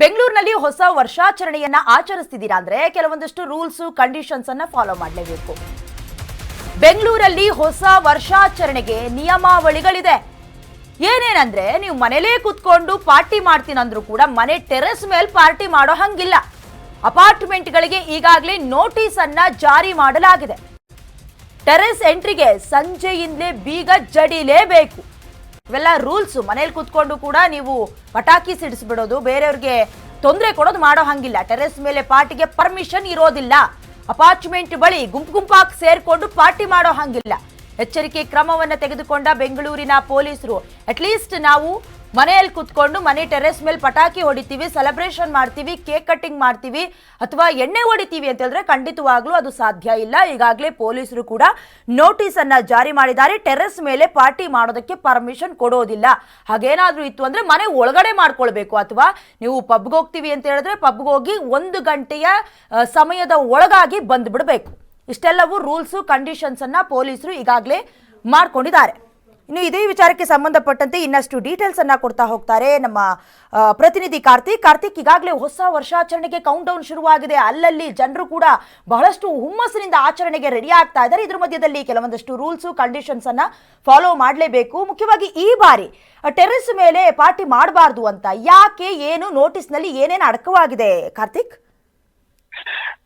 ಬೆಂಗಳೂರಿನಲ್ಲಿ ಹೊಸ ವರ್ಷಾಚರಣೆಯನ್ನ ಆಚರಿಸ್ತಿದ್ದೀರಾ ಅಂದ್ರೆ ಕೆಲವೊಂದಷ್ಟು ರೂಲ್ಸ್ ಕಂಡೀಷನ್ಸ್ ಅನ್ನ ಫಾಲೋ ಮಾಡಲೇಬೇಕು. ಬೆಂಗಳೂರಲ್ಲಿ ಹೊಸ ವರ್ಷಾಚರಣೆಗೆ ನಿಯಮಾವಳಿಗಳಿದೆ. ಏನೇನಂದ್ರೆ ನೀವು ಮನೇಲೇ ಕುತ್ಕೊಂಡು ಪಾರ್ಟಿ ಮಾಡ್ತೀನಂದ್ರೂ ಕೂಡ ಮನೆ ಟೆರೆಸ್ ಮೇಲೆ ಪಾರ್ಟಿ ಮಾಡೋ ಹಂಗಿಲ್ಲ. ಅಪಾರ್ಟ್ಮೆಂಟ್ಗಳಿಗೆ ಈಗಾಗಲೇ ನೋಟಿಸ್ ಅನ್ನ ಜಾರಿ ಮಾಡಲಾಗಿದೆ. ಟೆರೆಸ್ ಎಂಟ್ರಿಗೆ ಸಂಜೆಯಿಂದಲೇ ಬೀಗ ಜಡಿಲೇಬೇಕು. ಇವೆಲ್ಲ ರೂಲ್ಸ್. ಮನೇಲಿ ಕುತ್ಕೊಂಡು ಕೂಡ ನೀವು ಪಟಾಕಿ ಸಿಡಿಸ್ಬಿಡೋದು, ಬೇರೆಯವ್ರಿಗೆ ತೊಂದರೆ ಕೊಡೋದು ಮಾಡೋ ಹಂಗಿಲ್ಲ. ಟೆರೆಸ್ ಮೇಲೆ ಪಾರ್ಟಿಗೆ ಪರ್ಮಿಷನ್ ಇರೋದಿಲ್ಲ. ಅಪಾರ್ಟ್ಮೆಂಟ್ ಬಳಿ ಗುಂಪು ಗುಂಪಾಗಿ ಸೇರಿಕೊಂಡು ಪಾರ್ಟಿ ಮಾಡೋ ಹಂಗಿಲ್ಲ. ಎಚ್ಚರಿಕೆ ಕ್ರಮವನ್ನು ತೆಗೆದುಕೊಂಡ ಬೆಂಗಳೂರಿನ ಪೊಲೀಸರು. ಅಟ್ಲೀಸ್ಟ್ ನಾವು ಮನೆಯಲ್ಲಿ ಕುತ್ಕೊಂಡು ಮನೆ ಟೆರೆಸ್ ಮೇಲೆ ಪಟಾಕಿ ಹೊಡಿತೀವಿ ಸೆಲೆಬ್ರೇಷನ್ ಮಾಡ್ತೀವಿ ಕೇಕ್ ಕಟ್ಟಿಂಗ್ ಮಾಡ್ತೀವಿ, ಅಥವಾ ಎಣ್ಣೆ ಹೊಡಿತೀವಿ ಅಂತ ಹೇಳಿದ್ರೆ ಖಂಡಿತವಾಗ್ಲೂ ಅದು ಸಾಧ್ಯ ಇಲ್ಲ. ಈಗಾಗಲೇ ಪೊಲೀಸರು ಕೂಡ ನೋಟಿಸ್ ಅನ್ನ ಜಾರಿ ಮಾಡಿದ್ದಾರೆ. ಟೆರೆಸ್ ಮೇಲೆ ಪಾರ್ಟಿ ಮಾಡೋದಕ್ಕೆ ಪರ್ಮಿಷನ್ ಕೊಡೋದಿಲ್ಲ. ಹಾಗೇನಾದ್ರೂ ಇತ್ತು ಅಂದ್ರೆ ಮನೆ ಒಳಗಡೆ ಮಾಡ್ಕೊಳ್ಬೇಕು. ಅಥವಾ ನೀವು ಪಬ್ಗೆ ಹೋಗ್ತೀವಿ ಅಂತ ಹೇಳಿದ್ರೆ ಪಬ್ಗೆ ಹೋಗಿ ಒಂದು ಗಂಟೆಯ ಸಮಯದ ಒಳಗಾಗಿ ಬಂದ್ಬಿಡ್ಬೇಕು. ಇಷ್ಟೆಲ್ಲವೂ ರೂಲ್ಸು ಕಂಡೀಷನ್ಸ್ ಅನ್ನ ಪೊಲೀಸರು ಈಗಾಗಲೇ ಮಾಡ್ಕೊಂಡಿದ್ದಾರೆ. ಇನ್ನು ಇದೇ ವಿಚಾರಕ್ಕೆ ಸಂಬಂಧಪಟ್ಟಂತೆ ಇನ್ನಷ್ಟು ಡೀಟೇಲ್ಸ್ ಅನ್ನ ಕೊಡ್ತಾ ಹೋಗ್ತಾರೆ ನಮ್ಮ ಪ್ರತಿನಿಧಿ ಕಾರ್ತಿಕ್. ಕಾರ್ತಿಕ್, ಈಗಾಗಲೇ ಹೊಸ ವರ್ಷಾಚರಣೆಗೆ ಕೌಂಟ್ ಡೌನ್ ಶುರುವಾಗಿದೆ. ಅಲ್ಲಲ್ಲಿ ಜನರು ಕೂಡ ಬಹಳಷ್ಟು ಹುಮ್ಮಸ್ಸಿನಿಂದ ಆಚರಣೆಗೆ ರೆಡಿ ಆಗ್ತಾ ಇದ್ದಾರೆ. ಇದ್ರ ಮಧ್ಯದಲ್ಲಿ ಕೆಲವೊಂದಷ್ಟು ರೂಲ್ಸು ಕಂಡೀಷನ್ಸ್ ಅನ್ನ ಫಾಲೋ ಮಾಡಲೇಬೇಕು. ಮುಖ್ಯವಾಗಿ ಈ ಬಾರಿ ಟೆರೆಸ್ ಮೇಲೆ ಪಾರ್ಟಿ ಮಾಡಬಾರ್ದು ಅಂತ ಯಾಕೆ, ಏನು ನೋಟಿಸ್ನಲ್ಲಿ ಏನೇನು ಅಡಕವಾಗಿದೆ? ಕಾರ್ತಿಕ್?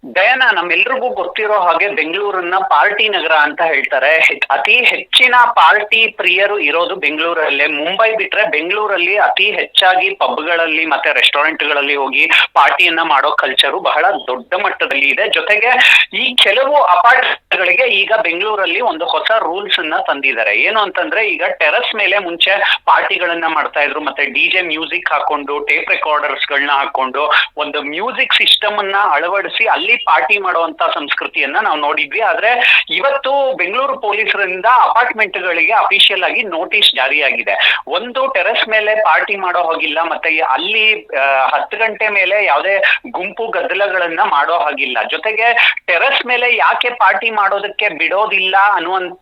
ದಯನ ನಮ್ಮೆಲ್ರಿಗೂ ಗೊತ್ತಿರೋ ಹಾಗೆ ಬೆಂಗಳೂರನ್ನ ಪಾರ್ಟಿ ನಗರ ಅಂತ ಹೇಳ್ತಾರೆ. ಅತಿ ಹೆಚ್ಚಿನ ಪಾರ್ಟಿ ಪ್ರಿಯರು ಇರೋದು ಬೆಂಗಳೂರಲ್ಲೇ. ಮುಂಬೈ ಬಿಟ್ರೆ ಬೆಂಗಳೂರಲ್ಲಿ ಅತಿ ಹೆಚ್ಚಾಗಿ ಪಬ್ಗಳಲ್ಲಿ ಮತ್ತೆ ರೆಸ್ಟೋರೆಂಟ್ಗಳಲ್ಲಿ ಹೋಗಿ ಪಾರ್ಟಿಯನ್ನ ಮಾಡೋ ಕಲ್ಚರು ಬಹಳ ದೊಡ್ಡ ಮಟ್ಟದಲ್ಲಿ ಇದೆ. ಜೊತೆಗೆ ಈ ಕೆಲವು ಅಪಾರ್ಟ್ಮೆಂಟ್ಗಳಿಗೆ ಈಗ ಬೆಂಗಳೂರಲ್ಲಿ ಒಂದು ಹೊಸ ರೂಲ್ಸ್ ಅನ್ನ ತಂದಿದ್ದಾರೆ. ಏನು ಅಂತಂದ್ರೆ, ಈಗ ಟೆರಸ್ ಮೇಲೆ ಮುಂಚೆ ಪಾರ್ಟಿಗಳನ್ನ ಮಾಡ್ತಾ ಇದ್ರು. ಮತ್ತೆ ಡಿಜೆ ಮ್ಯೂಸಿಕ್ ಹಾಕೊಂಡು, ಟೇಪ್ ರೆಕಾರ್ಡರ್ಸ್ ಗಳನ್ನ ಹಾಕೊಂಡು ಒಂದು ಮ್ಯೂಸಿಕ್ ಸಿಸ್ಟಮ್ ಅನ್ನ ಅಳವಡಿಸಿ ಅಲ್ಲಿ ಪಾರ್ಟಿ ಮಾಡುವಂತ ಸಂಸ್ಕೃತಿಯನ್ನ ನಾವು ನೋಡಿದ್ವಿ. ಆದ್ರೆ ಇವತ್ತು ಬೆಂಗಳೂರು ಪೊಲೀಸರಿಂದ ಅಪಾರ್ಟ್ಮೆಂಟ್ ಗಳಿಗೆ ಅಫಿಷಿಯಲ್ ಆಗಿ ನೋಟಿಸ್ ಜಾರಿಯಾಗಿದೆ. ಒಂದು ಟೆರೆಸ್ ಮೇಲೆ ಪಾರ್ಟಿ ಮಾಡೋ ಹಾಗಿಲ್ಲ, ಮತ್ತೆ ಅಲ್ಲಿ ಹತ್ತು ಗಂಟೆ ಮೇಲೆ ಯಾವುದೇ ಗುಂಪು ಗದ್ದಲಗಳನ್ನ ಮಾಡೋ ಹಾಗಿಲ್ಲ. ಜೊತೆಗೆ ಟೆರೆಸ್ ಮೇಲೆ ಯಾಕೆ ಪಾರ್ಟಿ ಮಾಡೋದಕ್ಕೆ ಬಿಡೋದಿಲ್ಲ ಅನ್ನುವಂತ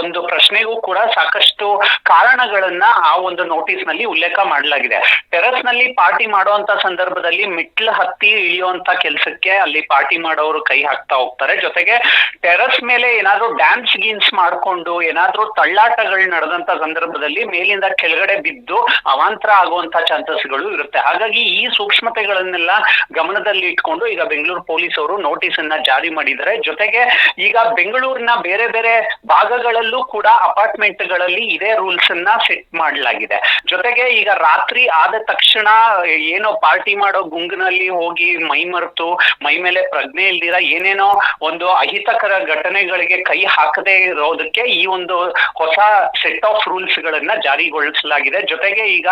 ಒಂದು ಪ್ರಶ್ನೆಗೂ ಕೂಡ ಸಾಕಷ್ಟು ಕಾರಣಗಳನ್ನ ಆ ಒಂದು ನೋಟಿಸ್ನಲ್ಲಿ ಉಲ್ಲೇಖ ಮಾಡಲಾಗಿದೆ. ಟೆರಸ್ನಲ್ಲಿ ಪಾರ್ಟಿ ಮಾಡುವಂತ ಸಂದರ್ಭದಲ್ಲಿ ಮಿಟ್ಲ ಹತ್ತಿ ಇಳಿಯುವಂತ ಕೆಲಸಕ್ಕೆ ಅಲ್ಲಿ ಪಾರ್ಟಿ ಮಾಡೋರು ಕೈ ಹಾಕ್ತಾ ಹೋಗ್ತಾರೆ. ಜೊತೆಗೆ ಟೆರಸ್ ಮೇಲೆ ಏನಾದ್ರೂ ಡ್ಯಾನ್ಸ್ ಗೀನ್ಸ್ ಮಾಡ್ಕೊಂಡು ಏನಾದ್ರೂ ತಳ್ಳಾಟಗಳು ನಡೆದಂತ ಸಂದರ್ಭದಲ್ಲಿ ಮೇಲಿಂದ ಕೆಳಗಡೆ ಬಿದ್ದು ಅವಾಂತರ ಆಗುವಂತ ಚಾನ್ಸಸ್ಗಳು ಇರುತ್ತೆ. ಹಾಗಾಗಿ ಈ ಸೂಕ್ಷ್ಮತೆಗಳನ್ನೆಲ್ಲ ಗಮನದಲ್ಲಿ ಇಟ್ಕೊಂಡು ಈಗ ಬೆಂಗಳೂರು ಪೊಲೀಸ್ ಅವರು ನೋಟಿಸ್ ಅನ್ನ ಜಾರಿ ಮಾಡಿದ್ದಾರೆ. ಜೊತೆಗೆ ಈಗ ಬೆಂಗಳೂರಿನ ಬೇರೆ ಬೇರೆ ಭಾಗಗಳಲ್ಲೂ ಕೂಡ ಅಪಾರ್ಟ್ಮೆಂಟ್ಗಳಲ್ಲಿ ಇದೇ ರೂಲ್ಸ್ ಅನ್ನ ಸೆಟ್ ಮಾಡಲಾಗಿದೆ. ಜೊತೆಗೆ ಈಗ ರಾತ್ರಿ ಆದ ತಕ್ಷಣ ಏನೋ ಪಾರ್ಟಿ ಮಾಡೋ ಗುಂಗಿನಲ್ಲಿ ಹೋಗಿ ಮೈ ಮರೆತು, ಮೈ ಮೇಲೆ ಪ್ರಜ್ಞೆ ಇಲ್ದಿರ ಏನೇನೋ ಒಂದು ಅಹಿತಕರ ಘಟನೆಗಳಿಗೆ ಕೈ ಹಾಕದೇ ಇರೋದಕ್ಕೆ ಈ ಒಂದು ಹೊಸ ಸೆಟ್ ಆಫ್ ರೂಲ್ಸ್ ಗಳನ್ನ ಜಾರಿಗೊಳಿಸಲಾಗಿದೆ. ಜೊತೆಗೆ ಈಗ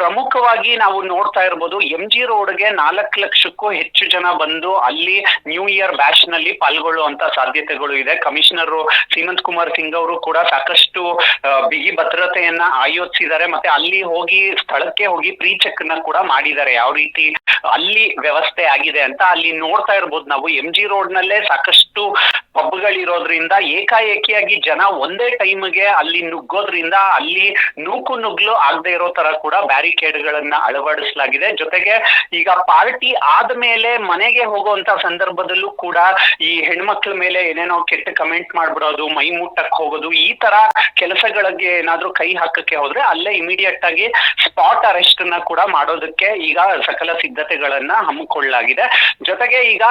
ಪ್ರಮುಖವಾಗಿ ನಾವು ನೋಡ್ತಾ ಇರ್ಬೋದು ಎಂ ಜಿ ರೋಡ್ಗೆ ನಾಲ್ಕು ಲಕ್ಷಕ್ಕೂ ಹೆಚ್ಚು ಜನ ಬಂದು ಅಲ್ಲಿ ನ್ಯೂ ಇಯರ್ ಬ್ಯಾಶ್ನಲ್ಲಿ ಪಾಲ್ಗೊಳ್ಳುವಂತ ಸಾಧ್ಯತೆಗಳು ಇದೆ. ಕಮಿಷನರ್ ಸೀಮಂತ್ ಕುಮಾರ್ ಸಿಂಗ್ ಅವರು ಕೂಡ ಸಾಕಷ್ಟು ಬಿಗಿ ಭದ್ರತೆಯನ್ನ ಆಯೋಜಿಸಿದ್ದಾರೆ. ಮತ್ತೆ ಅಲ್ಲಿ ಹೋಗಿ, ಸ್ಥಳಕ್ಕೆ ಹೋಗಿ ಪ್ರೀ ಚೆಕ್ನ ಕೂಡ ಮಾಡಿದ್ದಾರೆ. ಯಾವ ರೀತಿ ಅಲ್ಲಿ ವ್ಯವಸ್ಥೆ ಆಗಿದೆ ಅಂತ ಅಲ್ಲಿ ನೋಡ್ತಾ ಇರ್ಬೋದು ನಾವು. ಎಂ ಜಿ ರೋಡ್ ನಲ್ಲೇ ಸಾಕಷ್ಟು ಪಬ್ಗಳಿರೋದ್ರಿಂದ ಏಕಾಏಕಿಯಾಗಿ ಜನ ಒಂದೇ ಟೈಮ್ಗೆ ಅಲ್ಲಿ ನುಗ್ಗೋದ್ರಿಂದ ಅಲ್ಲಿ ನೂಕು ನುಗ್ಲು ಆಗದೆ ಇರೋ ತರ ಕೂಡ ಬ್ಯಾರಿಕೇಡ್ ಗಳನ್ನ ಅಳವಡಿಸಲಾಗಿದೆ. ಜೊತೆಗೆ ಈಗ ಪಾರ್ಟಿ ಆದ್ಮೇಲೆ ಮನೆಗೆ ಹೋಗುವಂತ ಸಂದರ್ಭದಲ್ಲೂ ಕೂಡ ಈ ಹೆಣ್ಮಕ್ಳ ಮೇಲೆ ಏನೇನೋ ಕೆಟ್ಟ ಕಮೆಂಟ್ ಮಾಡ್ಬಿಡೋದು, ಮೈ ಮುಟ್ಟಕ್ ಹೋಗೋದು, ಈ ತರ ಕೆಲಸಗಳಿಗೆ ಏನಾದ್ರೂ ಕೈ ಹಾಕಕ್ಕೆ ಹೋದ್ರೆ ಅಲ್ಲೇ ಇಮಿಡಿಯೇಟ್ ಆಗಿ ಸ್ಪಾಟ್ ಅರೆಸ್ಟ್ನ ಕೂಡ ಮಾಡೋದಕ್ಕೆ ಈಗ ಸಕಲ ಸಿದ್ಧತೆಗಳನ್ನ ಹಮ್ಮಿಕೊಳ್ಳಲಾಗಿದೆ. ಜೊತೆಗೆ ಈಗ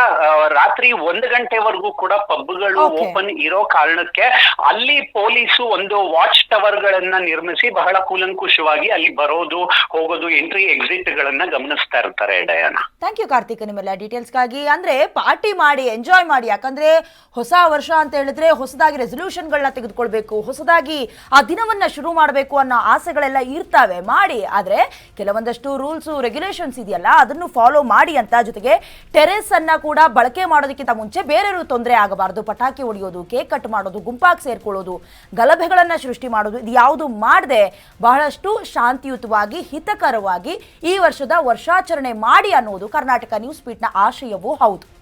ರಾತ್ರಿ ಒಂದು ಗಂಟೆವರೆಗೂ ಕೂಡ ಪಬ್ಗಳು ಓಪನ್ ಇರೋ ಕಾರಣಕ್ಕೆ ಅಲ್ಲಿ ಪೊಲೀಸು ಒಂದು ವಾಚ್ ಟವರ್ ಗಳನ್ನ ನಿರ್ಮಿಸಿ ಬಹಳ ಕೂಲಂಕುಷವಾಗಿ ಅಲ್ಲಿ ಬರೋದು ಹೋಗೋದು ಎಂಟ್ರಿ ಎಕ್ಸಿಟ್ ಗಳನ್ನ ಗಮನಿಸ್ತಾ ಇರ್ತಾರೆ ಡಯಾನ. ಥ್ಯಾಂಕ್ ಯು ಕಾರ್ತಿಕ್ ನಿಮ್ಮೆಲ್ಲ ಡೀಟೇಲ್ಸ್ಗಾಗಿ ಅಂದ್ರೆ ಪಾರ್ಟಿ ಮಾಡಿ ಎಂಜಾಯ್ ಮಾಡಿ ಯಾಕಂದ್ರೆ ಹೊಸ ವರ್ಷ ಅಂತ ಹೇಳಿದ್ರೆ ಹೊಸದಾಗಿ ರೆಸೊಲ್ಯೂಷನ್ಗಳನ್ನ ತೆಗೆದುಕೊಳ್ಬೇಕು ಹೊಸದಾಗಿ ಆ ದಿನವನ್ನ ಶುರು ಮಾಡಬೇಕು ಅನ್ನೋ ಆಸೆಗಳೆಲ್ಲ ಇರ್ತಾವೆ ಮಾಡಿ. ಆದ್ರೆ ಕೆಲವೊಂದಷ್ಟು ರೂಲ್ಸ್ ರೆಗ್ಯುಲೇಷನ್ಸ್ ಇದೆಯಲ್ಲ ಅದನ್ನು ಫಾಲೋ ಮಾಡಿ ಅಂತ ಜೊತೆಗೆ ಟೆರೆಸ್ ಅನ್ನ ಕೂಡ ಬಳಕೆ ಮಾಡೋದಕ್ಕಿಂತ ಮುಂಚೆ ಬೇರೆಯವರು ತೊಂದರೆ ಆಗಬಾರದು. ಪಟಾಕಿ ಹೊಡೆಯೋದು, ಕೇಕ್ ಕಟ್ ಮಾಡೋದು, ಗುಂಪಾಗಿ ಸೇರ್ಕೊಳ್ಳೋದು, ಗಲಭೆಗಳನ್ನ ಸೃಷ್ಟಿ ಮಾಡೋದು, ಇದು ಯಾವುದು ಮಾಡದೆ ಬಹಳಷ್ಟು ಶಾಂತಿಯುತವಾಗಿ, ಹಿತಕರವಾಗಿ ಈ ವರ್ಷದ ವರ್ಷಾಚರಣೆ ಮಾಡಿ ಅನ್ನೋದು ಕರ್ನಾಟಕ ನ್ಯೂಸ್ ಪೀಟ್ನ ಆಶಯವೂ ಹೌದು.